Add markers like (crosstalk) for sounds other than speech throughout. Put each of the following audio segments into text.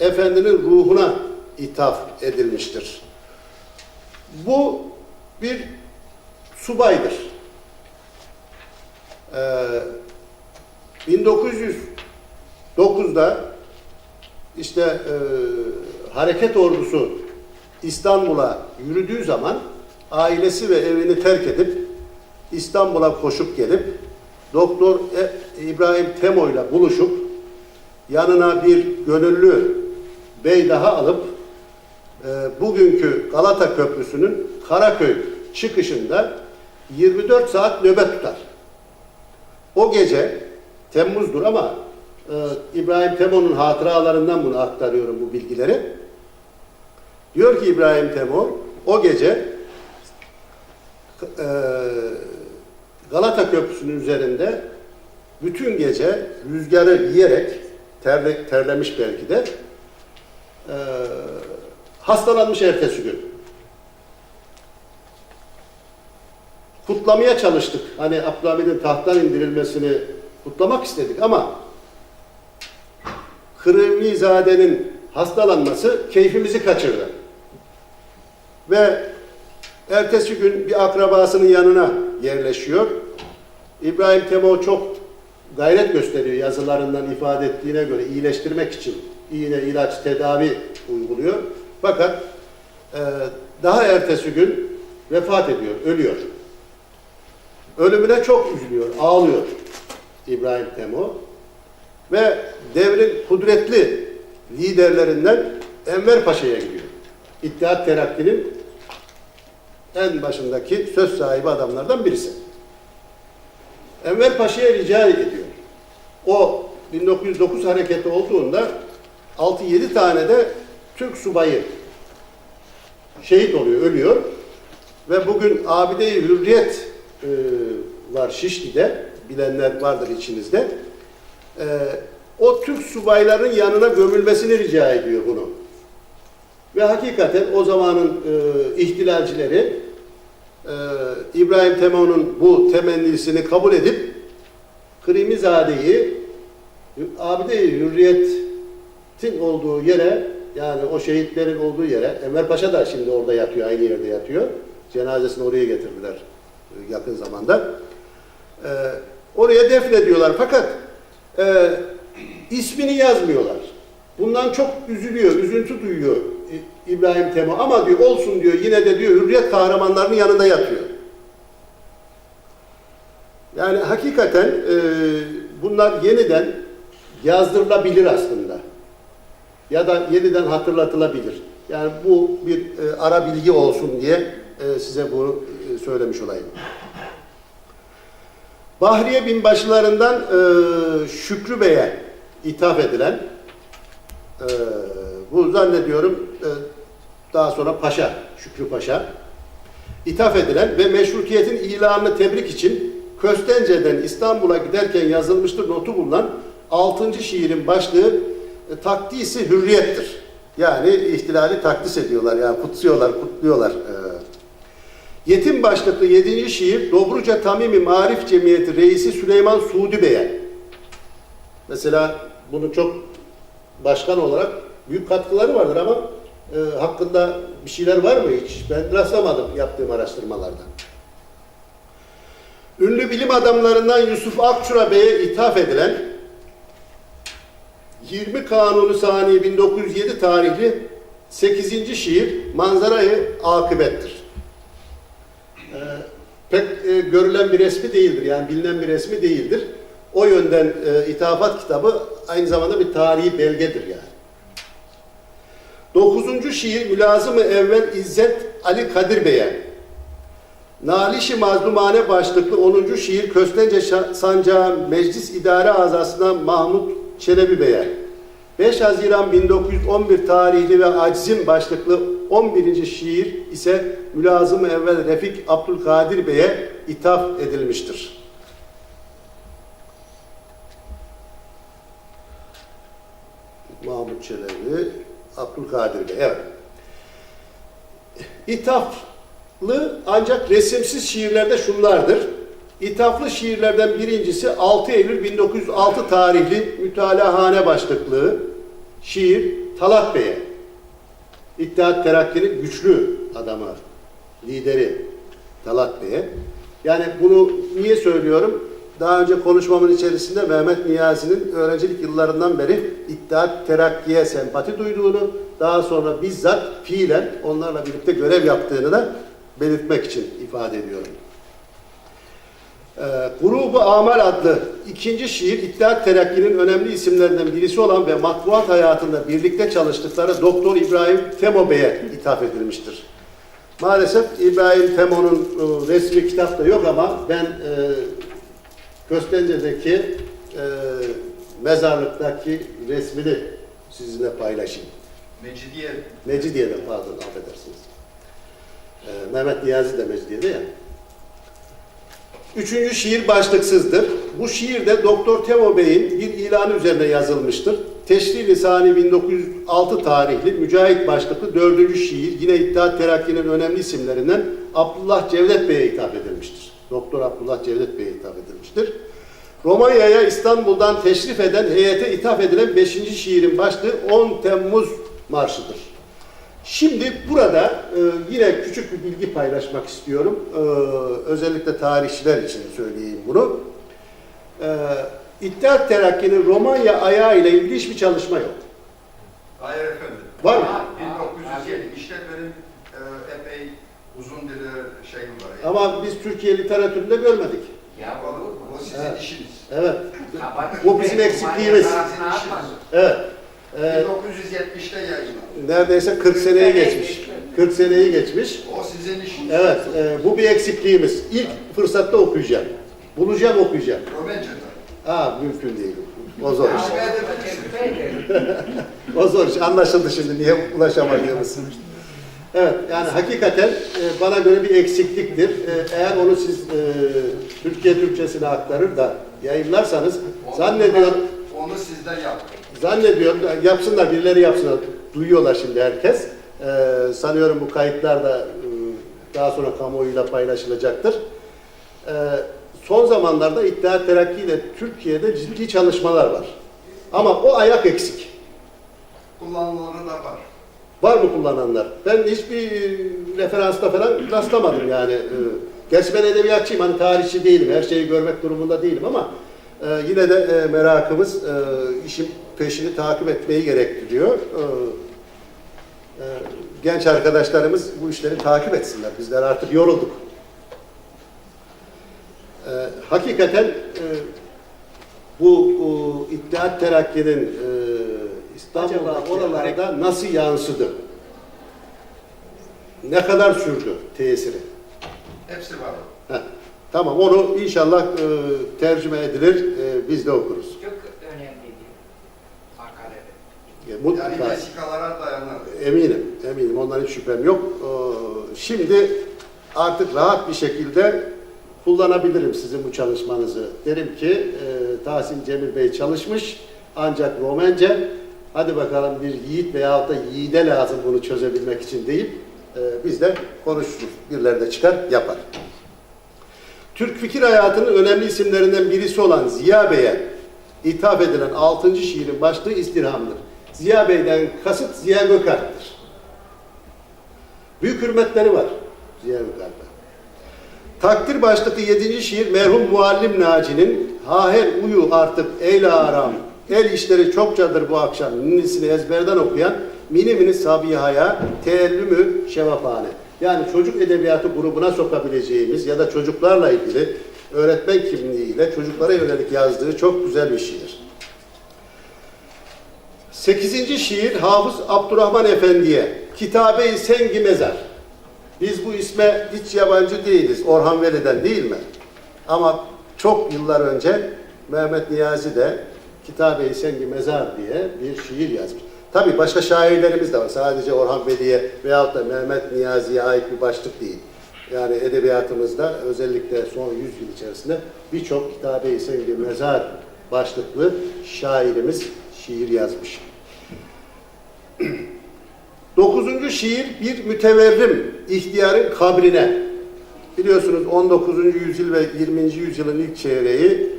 Efendinin ruhuna ithaf edilmiştir. Bu bir subaydır. Ee, 1909'da işte e, hareket ordusu İstanbul'a yürüdüğü zaman ailesi ve evini terk edip İstanbul'a koşup gelip Doktor E- İbrahim Temo'yla buluşup yanına bir gönüllü bey daha alıp e, bugünkü Galata Köprüsü'nün Karaköy çıkışında 24 saat nöbet tutar. O gece Temmuz'dur ama e, İbrahim Temo'nun hatıralarından bunu aktarıyorum bu bilgileri. Diyor ki İbrahim Temo o gece e, Galata Köprüsü'nün üzerinde bütün gece rüzgarı yiyerek terle, terlemiş belki de e, hastalanmış ertesi gün. Kutlamaya çalıştık. Hani Abdülhamid'in tahttan indirilmesini kutlamak istedik ama Kırımizade'nin hastalanması keyfimizi kaçırdı. Ve ertesi gün bir akrabasının yanına yerleşiyor. İbrahim Temo çok gayret gösteriyor yazılarından ifade ettiğine göre iyileştirmek için iğne, ilaç, tedavi uyguluyor. Fakat e, daha ertesi gün vefat ediyor, ölüyor. Ölümüne çok üzülüyor, ağlıyor İbrahim Temo. Ve devrin kudretli liderlerinden Enver Paşa'ya gidiyor. İttihat Terakki'nin en başındaki söz sahibi adamlardan birisi. Enver Paşa'ya rica ediyor. O 1909 hareketi olduğunda 6-7 tane de Türk subayı şehit oluyor, ölüyor. Ve bugün Abide-i Hürriyet e, var Şişli'de, bilenler vardır içinizde. E, o Türk subayların yanına gömülmesini rica ediyor bunu. Ve hakikaten o zamanın e, ihtilalcileri e, İbrahim Temo'nun bu temennisini kabul edip Krimizade'yi Abide-i Hürriyet'in olduğu yere yani o şehitlerin olduğu yere Enver Paşa da şimdi orada yatıyor, aynı yerde yatıyor. Cenazesini oraya getirdiler e, yakın zamanda. E, oraya defnediyorlar fakat e, ismini yazmıyorlar. Bundan çok üzülüyor, üzüntü duyuyor İbrahim Temo ama diyor olsun diyor yine de diyor hürriyet kahramanlarının yanında yatıyor. Yani hakikaten e, bunlar yeniden yazdırılabilir aslında. Ya da yeniden hatırlatılabilir. Yani bu bir e, ara bilgi olsun diye e, size bunu e, söylemiş olayım. Bahriye binbaşılarından e, Şükrü Bey'e ithaf edilen e, bu zannediyorum e, daha sonra Paşa, Şükrü Paşa ithaf edilen ve meşrutiyetin ilanını tebrik için Köstence'den İstanbul'a giderken yazılmıştır notu bulunan 6. şiirin başlığı e, takdisi hürriyettir. Yani ihtilali takdis ediyorlar yani kutsuyorlar, kutluyorlar. E, Yetim başlıklı 7. şiir Dobruca Tamimi Marif Cemiyeti Reisi Süleyman Suudi Bey'e. Mesela bunu çok başkan olarak büyük katkıları vardır ama e, hakkında bir şeyler var mı hiç? Ben rastlamadım yaptığım araştırmalarda. Ünlü bilim adamlarından Yusuf Akçura Bey'e ithaf edilen 20 Kanunu Sani 1907 tarihli 8. şiir Manzarayı Akıbettir. Ee, pek e, görülen bir resmi değildir yani bilinen bir resmi değildir. O yönden e, İtafat kitabı aynı zamanda bir tarihi belgedir yani. Dokuzuncu şiir Mülazım-ı Evvel İzzet Ali Kadir Bey'e. Naliş-i Mazlumane başlıklı 10. şiir Köstence Sancağı Meclis İdare Azasına Mahmut Çelebi Bey'e. 5 Haziran 1911 tarihli ve Aczim başlıklı 11. şiir ise Mülazım-ı Evvel Refik Abdülkadir Bey'e ithaf edilmiştir. Mahmut Çelebi, Abdülkadir Bey. Evet. İthaflı ancak resimsiz şiirlerde şunlardır. İthaflı şiirlerden birincisi 6 Eylül 1906 tarihli Mütalahane başlıklı şiir Talat Bey'e. İttihat Terakki'nin güçlü adamı, lideri Talat Bey'e. Yani bunu niye söylüyorum? Daha önce konuşmamın içerisinde Mehmet Niyazi'nin öğrencilik yıllarından beri İttihat Terakki'ye sempati duyduğunu, daha sonra bizzat fiilen onlarla birlikte görev yaptığını da belirtmek için ifade ediyorum. Ee, Grubu Amal adlı ikinci şiir İttihat Terakki'nin önemli isimlerinden birisi olan ve matbuat hayatında birlikte çalıştıkları Doktor İbrahim Temo Bey'e ithaf edilmiştir. Maalesef İbrahim Temo'nun e, resmi kitap da yok ama ben e, Köstence'deki e, mezarlıktaki resmini sizinle paylaşayım. Mecidiye Mecidiye'de pardon affedersiniz. Ee, Mehmet Niyazi de Mecidiye'de ya. Üçüncü şiir başlıksızdır. Bu şiir de Doktor Temo Bey'in bir ilanı üzerine yazılmıştır. Teşri Lisani 1906 tarihli Mücahit başlıklı dördüncü şiir yine İttihat Terakki'nin önemli isimlerinden Abdullah Cevdet Bey'e hitap edilmiştir. Doktor Abdullah Cevdet Bey'e hitap edilmiştir. Romanya'ya İstanbul'dan teşrif eden heyete ithaf edilen 5. şiirin başlığı 10 Temmuz Marşı'dır. Şimdi burada e, yine küçük bir bilgi paylaşmak istiyorum. E, özellikle tarihçiler için söyleyeyim bunu. E, İttihat Terakki'nin Romanya ayağı ile ilgili hiçbir çalışma yok. Hayır efendim. Var mı? 1907 işte benim e, epey uzun bir e, şeyim var. Yani. Ama biz Türkiye literatüründe görmedik. Ya olur mu? o sizin Evet. işiniz. Evet, Bu bizim eksikliğimiz. Evet. E, 1970'te yayınlandı. neredeyse 40 seneyi geçmiş. 40 seneyi geçmiş. O sizin işiniz. Evet, e, bu bir eksikliğimiz. İlk fırsatta okuyacağım. Bulacağım, okuyacağım. Romence tabii. Aa, mümkün değil. O zor iş. (laughs) O zor iş. Anlaşıldı şimdi niye ulaşamadığımız. Evet, yani hakikaten e, bana göre bir eksikliktir. E, eğer onu siz e, Türkiye Türkçesine aktarır da yayınlarsanız Onu- zannediyorum, Onu sizden yapın. Zannediyorum yapsınlar, birileri yapsınlar. Duyuyorlar şimdi herkes. E, sanıyorum bu kayıtlar da e, daha sonra kamuoyuyla paylaşılacaktır. E, son zamanlarda İttihat Terakki ile Türkiye'de ciddi çalışmalar var. Ama o ayak eksik. Kullanılanları da var. Var mı kullananlar? Ben hiçbir referansta falan rastlamadım yani. Ee, Gerçi ben edebiyatçıyım, hani tarihçi değilim, her şeyi görmek durumunda değilim ama e, yine de e, merakımız e, işin peşini takip etmeyi gerektiriyor. E, e, genç arkadaşlarımız bu işleri takip etsinler. Bizler artık yorulduk. E, hakikaten e, bu, bu İttihat Terakki'nin e, İstanbul'da oralarda nasıl yansıdı? Ne kadar sürdü tesiri? Hepsi var. Heh, Tamam onu inşallah e, tercüme edilir, e, biz de okuruz. Çok önemliydi. E, Yani mutlaka. vesikalara. Eminim, eminim. Ondan hiç şüphem yok. Ee, Şimdi artık rahat bir şekilde kullanabilirim sizin bu çalışmanızı. Derim ki e, Tahsin Cemil Bey çalışmış ancak Romence hadi bakalım bir yiğit veyahut da yiğide lazım bunu çözebilmek için deyip e, biz de konuşuruz. Birileri de çıkar yapar. Türk fikir hayatının önemli isimlerinden birisi olan Ziya Bey'e ithaf edilen 6. şiirin başlığı istirhamdır. Ziya Bey'den kasıt Ziya Gökalp'tir. Büyük hürmetleri var Ziya Gökalp'e. Takdir başlıklı 7. şiir merhum Muallim Naci'nin Haher uyu artık eyle aram, el işleri çokçadır bu akşam ninnisini ezberden okuyan mini mini Sabiha'ya teellümü şevafhane. Yani çocuk edebiyatı grubuna sokabileceğimiz ya da çocuklarla ilgili öğretmen kimliğiyle çocuklara yönelik yazdığı çok güzel bir şiir. Sekizinci şiir Hafız Abdurrahman Efendi'ye Kitabe-i Sengi Mezar. Biz bu isme hiç yabancı değiliz. Orhan Veli'den değil mi? Ama çok yıllar önce Mehmet Niyazi de Kitabe-i Sengi Mezar diye bir şiir yazmış. Tabii başka şairlerimiz de var. Sadece Orhan Veli'ye veyahut da Mehmet Niyazi'ye ait bir başlık değil. Yani edebiyatımızda özellikle son 100 yıl içerisinde birçok Kitabe-i Sengi Mezar başlıklı şairimiz şiir yazmış. (clears throat) Dokuzuncu şiir bir müteverrim ihtiyarın kabrine. Biliyorsunuz 19. yüzyıl ve 20. yüzyılın ilk çeyreği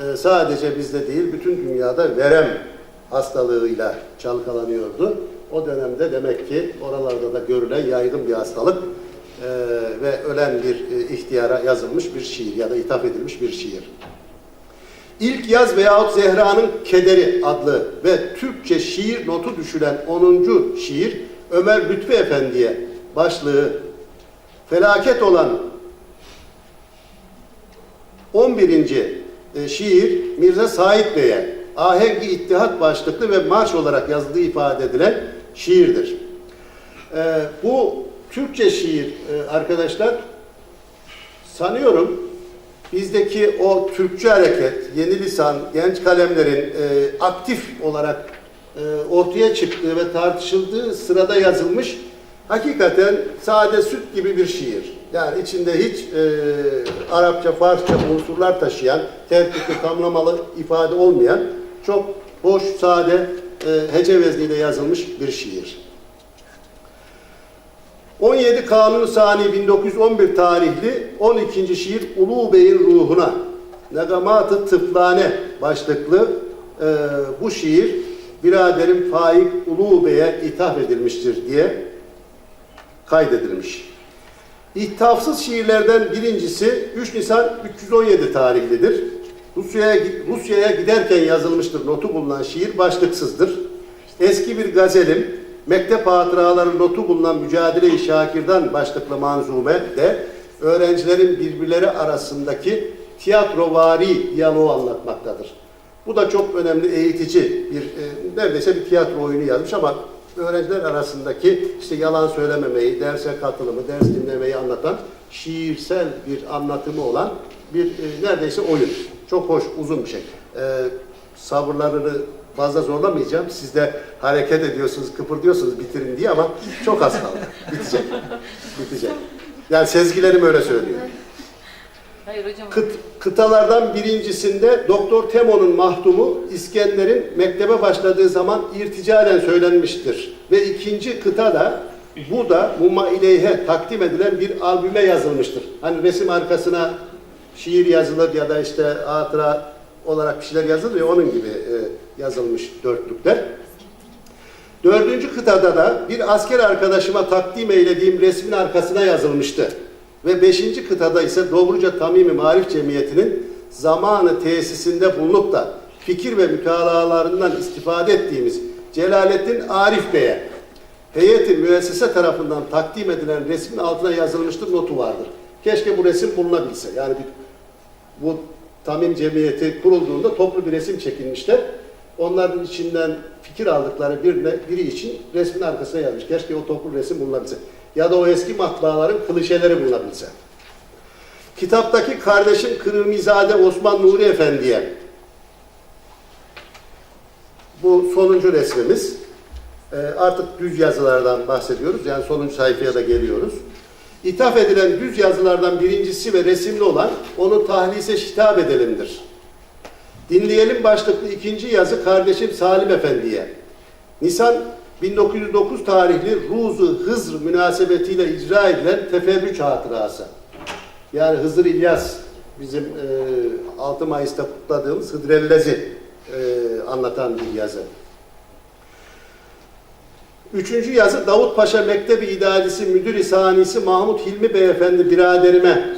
e, sadece bizde değil bütün dünyada verem hastalığıyla çalkalanıyordu. O dönemde demek ki oralarda da görülen yaygın bir hastalık e, ve ölen bir e, ihtiyara yazılmış bir şiir ya da ithaf edilmiş bir şiir. İlk Yaz veyahut Zehra'nın Kederi adlı ve Türkçe şiir notu düşülen 10. şiir Ömer Lütfü Efendi'ye başlığı felaket olan 11. e, şiir Mirza Said Bey'e ahengi ittihat başlıklı ve marş olarak yazıldığı ifade edilen şiirdir. E, bu Türkçe şiir e, arkadaşlar sanıyorum bizdeki o Türkçe hareket, yeni lisan, genç kalemlerin e, aktif olarak e, ortaya çıktığı ve tartışıldığı sırada yazılmış hakikaten sade süt gibi bir şiir. Yani içinde hiç e, Arapça, Farsça unsurlar taşıyan, tertipli, tamlamalı ifade olmayan çok hoş, sade, e, hece vezniyle yazılmış bir şiir. 17 Kanun Sani 1911 tarihli 12. şiir Ulu Bey'in ruhuna Negamat-ı Tıflane başlıklı e, bu şiir biraderim Faik Ulu Bey'e ithaf edilmiştir diye kaydedilmiş. İthafsız şiirlerden birincisi 3 Nisan 317 tarihlidir. Rusya'ya Rusya'ya giderken yazılmıştır. Notu bulunan şiir başlıksızdır. Eski bir gazelim Mektep hatıraları notu bulunan Mücadele-i Şakir'den başlıklı manzume de öğrencilerin birbirleri arasındaki tiyatrovari diyaloğu anlatmaktadır. Bu da çok önemli eğitici bir, e, neredeyse bir tiyatro oyunu yazmış ama öğrenciler arasındaki işte yalan söylememeyi, derse katılımı, ders dinlemeyi anlatan şiirsel bir anlatımı olan bir e, neredeyse oyun. Çok hoş, uzun bir şey. E, sabırlarını fazla zorlamayacağım. Siz de hareket ediyorsunuz, kıpırdıyorsunuz bitirin diye ama çok az kaldı. (laughs) Bitecek. Bitecek. Yani sezgilerim öyle söylüyor. Hayır hocam. Kıt, kıtalardan birincisinde Doktor Temo'nun mahdumu İskender'in mektebe başladığı zaman irticalen söylenmiştir. Ve ikinci kıta da bu da Mumma İleyhe takdim edilen bir albüme yazılmıştır. Hani resim arkasına şiir yazılır ya da işte hatıra olarak bir şeyler yazılır ya onun gibi e, yazılmış dörtlükler. Dördüncü kıtada da bir asker arkadaşıma takdim eylediğim resmin arkasına yazılmıştı. Ve beşinci kıtada ise Dobruca Tamimi Marif Cemiyeti'nin zamanı tesisinde bulunup da fikir ve mütalaalarından istifade ettiğimiz Celalettin Arif Bey'e heyeti müessese tarafından takdim edilen resmin altına yazılmıştır notu vardır. Keşke bu resim bulunabilse. Yani bir, bu Tamim Cemiyeti kurulduğunda toplu bir resim çekilmişler. Onların içinden fikir aldıkları birine, biri için resmin arkasına yazmış. Keşke o toplu resim bulunabilse. Ya da o eski matbaaların klişeleri bulunabilse. Kitaptaki kardeşim Kırmizade Osman Nuri Efendi'ye bu sonuncu resmimiz. Ee, artık düz yazılardan bahsediyoruz. Yani sonuncu sayfaya da geliyoruz. İthaf edilen düz yazılardan birincisi ve resimli olan onu tahlise şitap edelimdir. Dinleyelim başlıklı ikinci yazı kardeşim Salim Efendi'ye. Nisan 1909 tarihli Ruzu Hızr münasebetiyle icra edilen teferrüç hatırası. Yani Hızır İlyas bizim e, 6 Mayıs'ta kutladığımız Hıdrellez'i e, anlatan bir yazı. Üçüncü yazı Davut Paşa Mektebi İdaresi Müdür-i Sanisi Mahmut Hilmi Beyefendi biraderime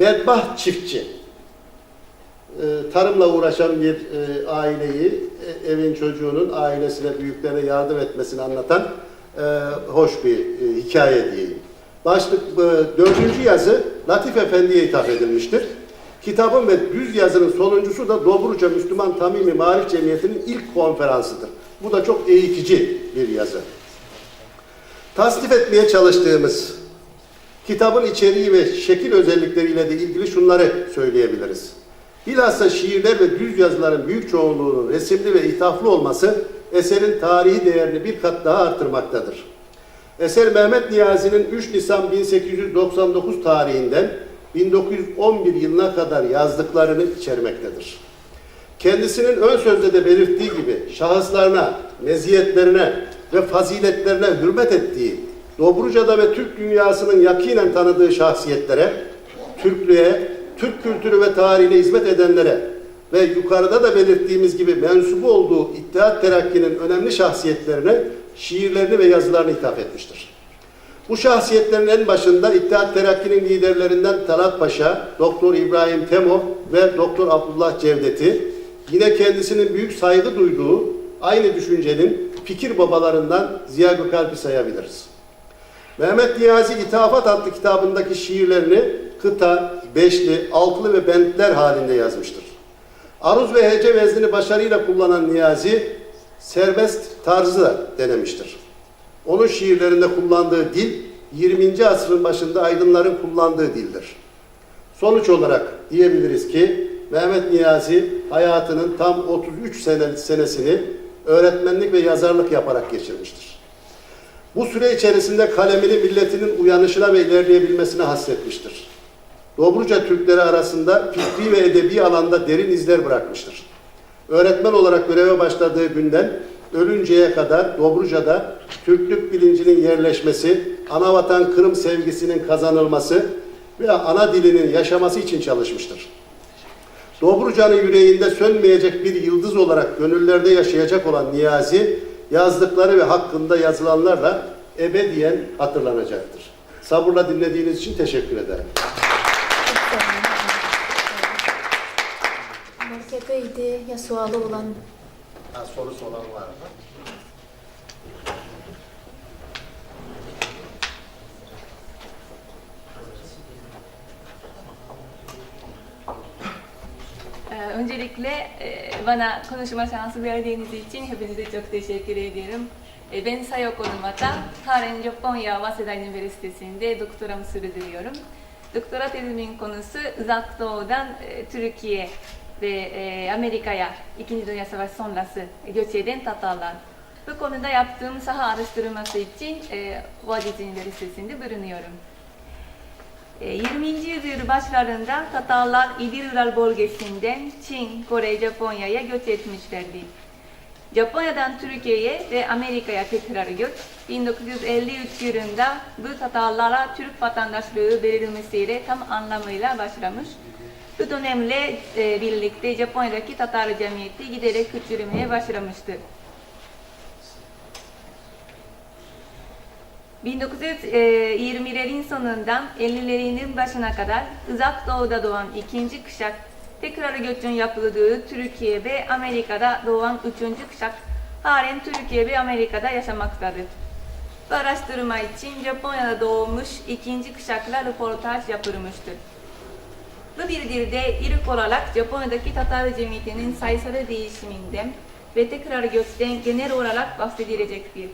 bedbaht çiftçi e, tarımla uğraşan bir e, aileyi e, evin çocuğunun ailesine büyüklerine yardım etmesini anlatan e, hoş bir hikaye diyeyim. Başlık dördüncü yazı Latif Efendi'ye ithaf edilmiştir. Kitabın ve düz yazının sonuncusu da Dobruca Müslüman Tamimi Marif Cemiyeti'nin ilk konferansıdır. Bu da çok eğitici bir yazı. Tasnif etmeye çalıştığımız kitabın içeriği ve şekil özellikleriyle de ilgili şunları söyleyebiliriz. Bilhassa şiirler ve düz yazıların büyük çoğunluğunun resimli ve ithaflı olması eserin tarihi değerini bir kat daha artırmaktadır. Eser Mehmet Niyazi'nin 3 Nisan 1899 tarihinden 1911 yılına kadar yazdıklarını içermektedir. Kendisinin ön sözde de belirttiği gibi şahıslarına, meziyetlerine ve faziletlerine hürmet ettiği, Dobruca'da ve Türk dünyasının yakinen tanıdığı şahsiyetlere, Türklüğe, Türk kültürü ve tarihine hizmet edenlere, ve yukarıda da belirttiğimiz gibi mensubu olduğu İttihat Terakki'nin önemli şahsiyetlerine şiirlerini ve yazılarını ithaf etmiştir. Bu şahsiyetlerin en başında İttihat Terakki'nin liderlerinden Talat Paşa, Doktor İbrahim Temo ve Doktor Abdullah Cevdet'i, yine kendisinin büyük saygı duyduğu aynı düşüncenin fikir babalarından Ziya Gökalp'i sayabiliriz. Mehmet Niyazi İtafat adlı kitabındaki şiirlerini kıta, beşli, altılı ve bentler halinde yazmıştır. Aruz ve hece veznini başarıyla kullanan Niyazi, serbest tarzı da denemiştir. Onun şiirlerinde kullandığı dil, 20. asrın başında aydınların kullandığı dildir. Sonuç olarak diyebiliriz ki Mehmet Niyazi hayatının tam 33 sene, senesini öğretmenlik ve yazarlık yaparak geçirmiştir. Bu süre içerisinde kalemini milletinin uyanışına ve ilerleyebilmesine hasretmiştir. Dobruca Türkleri arasında fikri ve edebi alanda derin izler bırakmıştır. Öğretmen olarak göreve başladığı günden ölünceye kadar Dobruca'da Türklük bilincinin yerleşmesi, anavatan Kırım sevgisinin kazanılması ve ana dilinin yaşaması için çalışmıştır. Dobruca'nın yüreğinde sönmeyecek bir yıldız olarak gönüllerde yaşayacak olan Niyazi, yazdıkları ve hakkında yazılanlarla ebediyen hatırlanacaktır. Sabırla dinlediğiniz için teşekkür ederim. Epeydi ya sualı olan Ha, sorusu olan var mı? Ee, Öncelikle e, bana konuşma şansı verdiğiniz için hepinize çok teşekkür ediyorum. E, Ben Sayoko Numata, halen Japonya Waseda Üniversitesi'nde doktoramı sürdürüyorum. Doktora tezimin konusu Uzak Doğu'dan e, Türkiye ve e, Amerika'ya İkinci Dünya Savaşı sonrası göç eden Tatarlar. Bu konuda yaptığım saha araştırması için e, Boğaziçi Üniversitesi'nde bulunuyorum. E, 20. yüzyıl başlarında Tatarlar İdil bölgesinden Çin, Kore, Japonya'ya göç etmişlerdi. Japonya'dan Türkiye'ye ve Amerika'ya tekrar göç, 1953 yılında bu Tatarlara Türk vatandaşlığı verilmesiyle tam anlamıyla başlamış. Bu dönemle e, birlikte Japonya'daki Tatar cemiyeti giderek küçülmeye başlamıştı. 1920'lerin sonundan 50'lerin başına kadar uzak doğuda doğan ikinci kuşak tekrar göçün yapıldığı Türkiye ve Amerika'da doğan üçüncü kuşak halen Türkiye ve Amerika'da yaşamaktadır. Bu araştırma için Japonya'da doğmuş ikinci kuşakla röportaj yapılmıştır. Bu bildiride ilk olarak Japonya'daki Tatar cemiyetinin sayısal değişiminden ve tekrar göçten genel olarak bahsedilecektir.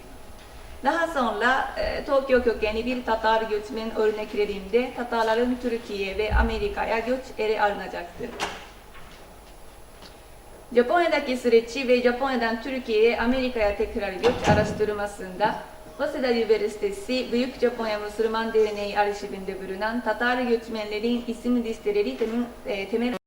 Daha sonra e, Tokyo kökenli bir Tatar göçmen örneklerinde Tatarların Türkiye ve Amerika'ya göç ele alınacaktır. Japonya'daki süreçi ve Japonya'dan Türkiye'ye, Amerika'ya tekrar göç araştırmasında Waseda Üniversitesi Büyük Japonya Müslüman Derneği arşivinde bulunan Tatar göçmenlerin isim listeleri temel, e, temel